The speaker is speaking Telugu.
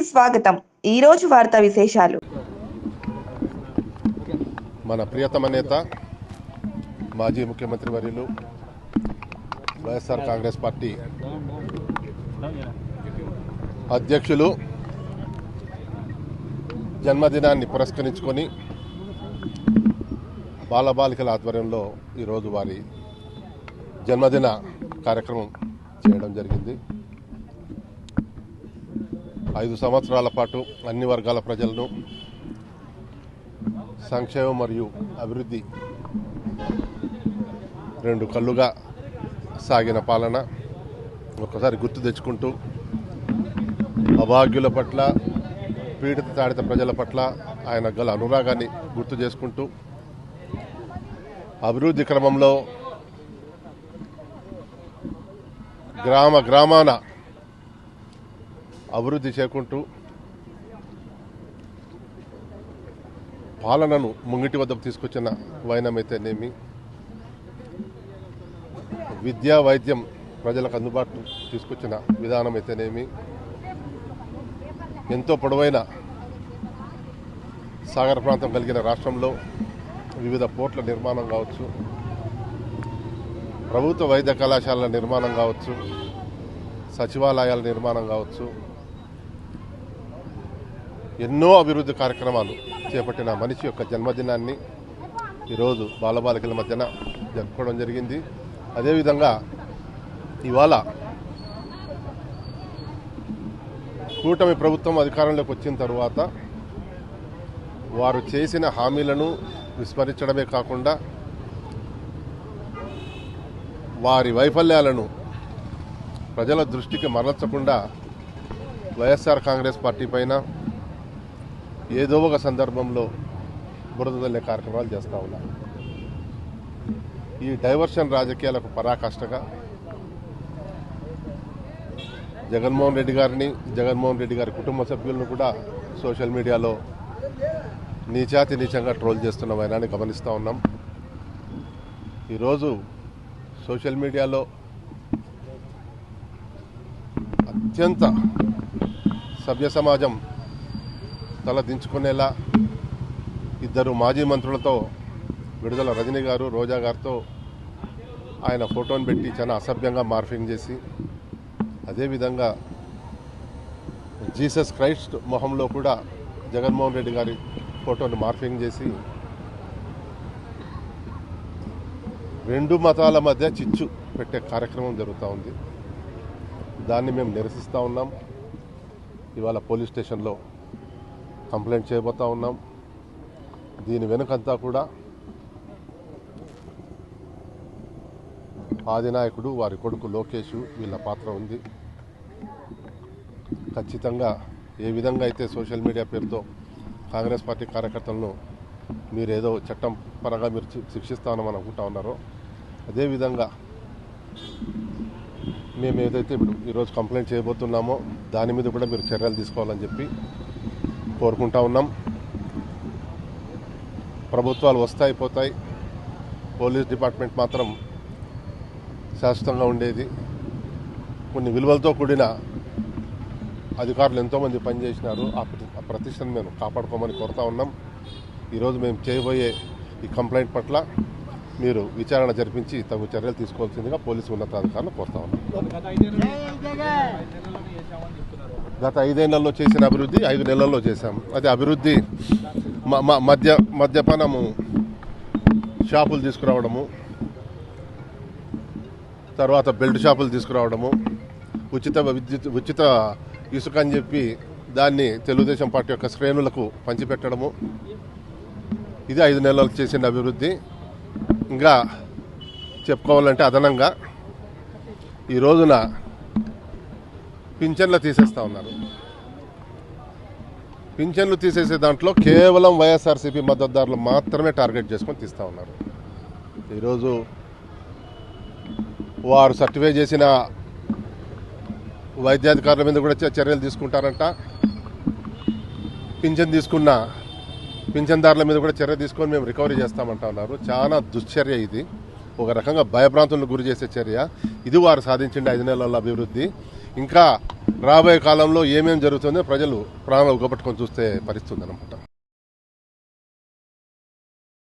స్వాగతం. ఈ రోజు వార్తా విశేషాలు. మన ప్రియతమ నేత మాజీ ముఖ్యమంత్రి వర్యులు వైఎస్ఆర్ కాంగ్రెస్ పార్టీ అధ్యక్షులు జన్మదినాన్ని పురస్కరించుకొని బాలబాలికల ఆధ్వర్యంలో ఈరోజు వారి జన్మదిన కార్యక్రమం చేయడం జరిగింది. ఐదు సంవత్సరాల పాటు అన్ని వర్గాల ప్రజలను సంక్షేమం మరియు అభివృద్ధి రెండు కళ్ళుగా సాగిన పాలన ఒక్కసారి గుర్తు తెచ్చుకుంటూ అభాగ్యుల పట్ల పీడిత తాడిత ప్రజల పట్ల ఆయన గల అనురాగాన్ని గుర్తు చేసుకుంటూ అభివృద్ధి క్రమంలో గ్రామ గ్రామాన అభివృద్ధి చేకుంటూ పాలనను ముంగిటి వద్దకు తీసుకొచ్చిన వైనమైతేనేమి విద్యా వైద్యం ప్రజలకు అందుబాటు తీసుకొచ్చిన విధానం అయితేనేమి ఎంతో పొడవైన సాగర ప్రాంతం కలిగిన రాష్ట్రంలో వివిధ పోర్ట్ల నిర్మాణం కావచ్చు ప్రభుత్వ వైద్య కళాశాలల నిర్మాణం కావచ్చు సచివాలయాల నిర్మాణం కావచ్చు ఎన్నో అభివృద్ధి కార్యక్రమాలు చేపట్టిన మనిషి యొక్క జన్మదినాన్ని ఈరోజు బాలబాలికల మధ్యన జరుపుకోవడం జరిగింది. అదేవిధంగా ఇవాళ కూటమి ప్రభుత్వం అధికారంలోకి వచ్చిన తరువాత వారు చేసిన హామీలను విస్మరించడమే కాకుండా వారి వైఫల్యాలను ప్రజల దృష్టికి మరల్చకుండా వైఎస్ఆర్ కాంగ్రెస్ పార్టీ పైన ఏదో ఒక సందర్భంలో బురదల్లే కార్యక్రమాలు చేస్తూ ఉన్నారు ఈ డైవర్షన్ రాజకీయాలకు పరాకాష్ఠగా జగన్మోహన్ రెడ్డి గారిని జగన్మోహన్ రెడ్డి గారి కుటుంబ సభ్యులను కూడా సోషల్ మీడియాలో నీచాతి నీచంగా ట్రోల్ చేస్తున్న వైనాన్ని గమనిస్తూ ఉన్నాం. ఈరోజు సోషల్ మీడియాలో అత్యంత సభ్య సమాజం తల దించుకునేలా ఇద్దరు మాజీ మంత్రులతో విడుదల రజనీ గారు రోజా గారితో ఆయన ఫోటోని పెట్టి చాలా అసభ్యంగా మార్ఫింగ్ చేసి అదేవిధంగా జీసస్ క్రైస్ట్ మొహంలో కూడా జగన్మోహన్ రెడ్డి గారి ఫోటోని మార్ఫింగ్ చేసి రెండు మతాల మధ్య చిచ్చు పెట్టే కార్యక్రమం జరుగుతూ ఉంది. దాన్ని మేము నిరసిస్తూ ఉన్నాం. ఇవాళ పోలీస్ స్టేషన్లో కంప్లైంట్ చేయబోతా ఉన్నాం. దీని వెనుకంతా కూడా ఆదినాయకుడు వారి కొడుకు లోకేష్ వీళ్ళ పాత్ర ఉంది. ఖచ్చితంగా ఏ విధంగా అయితే సోషల్ మీడియా పేరుతో కాంగ్రెస్ పార్టీ కార్యకర్తలను మీరు ఏదో చట్టం పరంగా మీరు శిక్షిస్తామని అనుకుంటా ఉన్నారో అదేవిధంగా మేము ఏదైతే ఇప్పుడు ఈరోజు కంప్లైంట్ చేయబోతున్నామో దాని మీద కూడా మీరు చర్యలు తీసుకోవాలని చెప్పి కోరుకుంటా ఉన్నాం. ప్రభుత్వాలు వస్తాయి పోతాయి. పోలీస్ డిపార్ట్మెంట్ మాత్రం శాశ్వతంగా ఉండేది. కొన్ని విలువలతో కూడిన అధికారులు ఎంతోమంది పనిచేసినారు. ఆ ప్రతి- ఆ ప్రతిష్టను మేము కాపాడుకోమని కోరుతా ఉన్నాం. ఈరోజు మేము చేయబోయే ఈ కంప్లైంట్ పట్ల మీరు విచారణ జరిపించి తగు చర్యలు తీసుకోవాల్సిందిగా పోలీసు ఉన్నతాధికారులు కోరుతా ఉన్నాం. గత ఐదేళ్ళలో చేసిన అభివృద్ధి ఐదు నెలల్లో చేశాం. అది అభివృద్ధి మ- మ- మద్య మద్యపానము షాపులు తీసుకురావడము తర్వాత బెల్ట్ షాపులు తీసుకురావడము ఉచిత విద్యుత్ ఉచిత ఇసుక అని చెప్పి దాన్ని తెలుగుదేశం పార్టీ యొక్క శ్రేణులకు పంచిపెట్టడము. ఇది ఐదు నెలలు చేసిన అభివృద్ధి. ఇంకా చెప్పుకోవాలంటే అదనంగా ఈ రోజున పింఛన్లు తీసేస్తూ ఉన్నారు. పింఛన్లు తీసేసే దాంట్లో కేవలం వైఎస్ఆర్సీపీ మద్దతుదారులు మాత్రమే టార్గెట్ చేసుకొని తీస్తూ ఉన్నారు. ఈరోజు వారు సర్టిఫై చేసిన వైద్యాధికారుల మీద కూడా చర్యలు తీసుకుంటారంట. పింఛన్ తీసుకున్న పింఛన్దారుల మీద కూడా చర్య తీసుకొని మేము రికవరీ చేస్తామంటా ఉన్నారు. చాలా దుశ్చర్య ఇది. ఒక రకంగా భయభ్రాంతులను గురి చేసే చర్య. ఇది వారు సాధించింది ఐదు నెలల అభివృద్ధి. ఇంకా రాబోయే కాలంలో ఏమేమి జరుగుతుందో ప్రజలు ప్రాణాలు గొప్పట్టుకొని చూస్తే పరిస్థితి ఉందన్నమాట.